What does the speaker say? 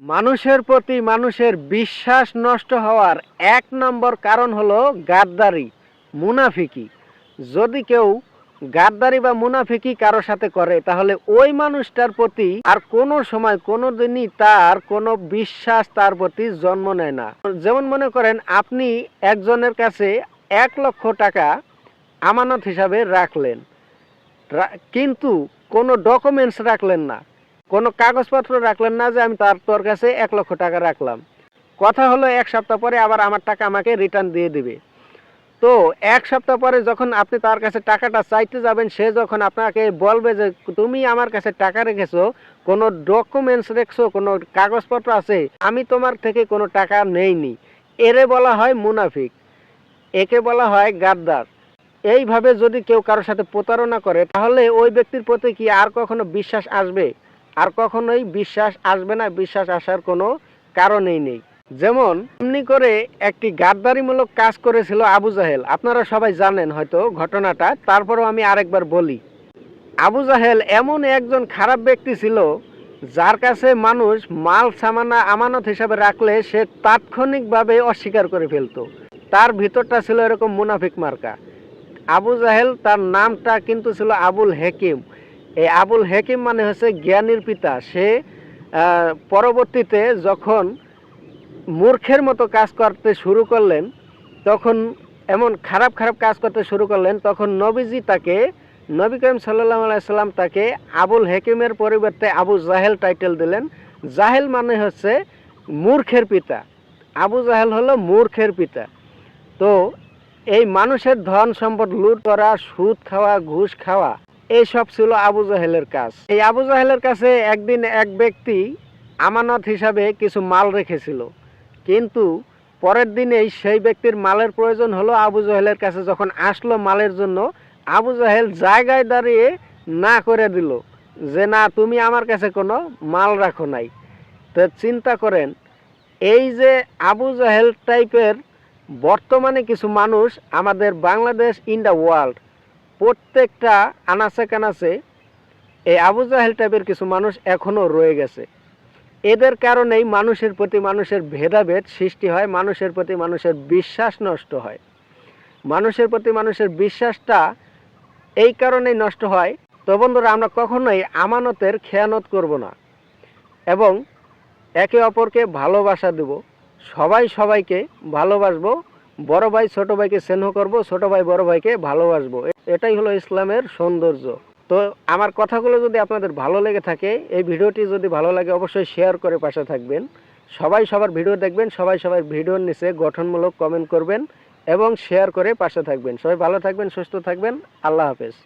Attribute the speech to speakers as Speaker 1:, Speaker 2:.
Speaker 1: মানুষের প্রতি মানুষের বিশ্বাস নষ্ট হওয়ার এক নম্বর কারণ হলো গাদ্দারি, মুনাফিকি। যদি কেউ গাদ্দারি বা মুনাফিকি কারোর সাথে করে, তাহলে ওই মানুষটার প্রতি আর কোনো সময়, কোনো দিনই তার কোনো বিশ্বাস তার প্রতি জন্ম নেয় না। যেমন মনে করেন, আপনি একজনের কাছে এক লক্ষ টাকা আমানত হিসাবে রাখলেন। কিন্তু কোনো ডকুমেন্টস রাখলেন না। কোনো কাগজপত্র রাখলেন না যে আমি তার তোর কাছে এক লক্ষ টাকা রাখলাম। কথা হলো, এক সপ্তাহ পরে আবার আমার টাকা আমাকে রিটার্ন দিয়ে দিবে। তো এক সপ্তাহ পরে যখন আপনি তার কাছে টাকাটা চাইতে যাবেন, সে যখন আপনাকে বলবে যে, তুমি আমার কাছে টাকা রেখেছো, কোনো ডকুমেন্টস রেখছো, কোনো কাগজপত্র আছে, আমি তোমার থেকে কোনো টাকা নেইনি। এরে বলা হয় মুনাফিক। একে বলা হয় গাদ্দার। এইভাবে যদি কেউ কারোর সাথে প্রতারণা করে, তাহলে ওই ব্যক্তির প্রতি কি আর কখনো বিশ্বাস আসবে? আর কখনোই বিশ্বাস আসবে না, বিশ্বাস আসার কোনো কারণেই নেই। যেমন, এমনি করে একটি গাদ্দারিমূলক কাজ করেছিল আবু জাহেল। আপনারা সবাই জানেন হয়তো ঘটনাটা, তারপরেও আমি আরেকবার বলি। আবু জাহেল এমন একজন খারাপ ব্যক্তি ছিল, যার কাছে মানুষ মাল, সামানা, আমানত হিসাবে রাখলে সে তাৎক্ষণিকভাবে অস্বীকার করে ফেলতো। তার ভিতরটা ছিল এরকম মুনাফিক মার্কা। আবু জাহেল তার নামটা কিন্তু ছিল আবুল হেকিম। এই আবুল হেকিম মানে হচ্ছে জ্ঞানীর পিতা। সে পরবর্তীতে যখন মূর্খের মতো কাজ করতে শুরু করলেন, তখন এমন খারাপ খারাপ কাজ করতে শুরু করলেন, তখন নবীজি তাকে, নবী করিম সাল্লাহ আলাইসাল্লাম তাকে আবুল হেকিমের পরিবর্তে আবু জাহেল টাইটেল দিলেন। জাহেল মানে হচ্ছে মূর্খের পিতা। আবু জাহেল হলো মূর্খের পিতা। তো এই মানুষের ধন সম্পদ লুট করা, সুদ খাওয়া, ঘুষ খাওয়া এইসব ছিল আবু জাহেলের কাজ। এই আবু জাহেলের কাছে একদিন এক ব্যক্তি আমানত হিসাবে কিছু মাল রেখেছিল। কিন্তু পরের দিনেই সেই ব্যক্তির মালের প্রয়োজন হলো আবু জাহেলের কাছে। যখন আসলো মালের জন্য, আবু জাহেল জায়গায় দাঁড়িয়ে না করে দিল যে, না, তুমি আমার কাছে কোনো মাল রাখো নাই। তো চিন্তা করেন, এই যে আবু জাহেল টাইপের বর্তমানে কিছু মানুষ আমাদের বাংলাদেশ ইন দ্য ওয়ার্ল্ড প্রত্যেকটা আনাচে কানাচে এই আবু জাহেল টাইপের কিছু মানুষ এখনও রয়ে গেছে। এদের কারণেই মানুষের প্রতি মানুষের ভেদাভেদ সৃষ্টি হয়, মানুষের প্রতি মানুষের বিশ্বাস নষ্ট হয়। মানুষের প্রতি মানুষের বিশ্বাসটা এই কারণেই নষ্ট হয়। তো বন্ধুরা, আমরা কখনোই আমানতের খেয়ানত করব না এবং একে অপরকে ভালোবাসা দেব। সবাই সবাইকে ভালোবাসবো বড় ভাই, ছোট ভাইকে স্নেহ করব, ছোট ভাই বড় ভাইকে ভালোবাসবো। এটাই হলো ইসলামের সৌন্দর্য। তো আমার কথাগুলো যদি আপনাদের ভালো লেগে থাকে, এই ভিডিওটি যদি ভালো লাগে, অবশ্যই শেয়ার করে পাশে থাকবেন। সবাই সবার ভিডিও দেখবেন, সবাই সবার ভিডিওর নিচে গঠনমূলক কমেন্ট করবেন এবং শেয়ার করে পাশে থাকবেন। সবাই ভালো থাকবেন, সুস্থ থাকবেন। আল্লাহ হাফেজ।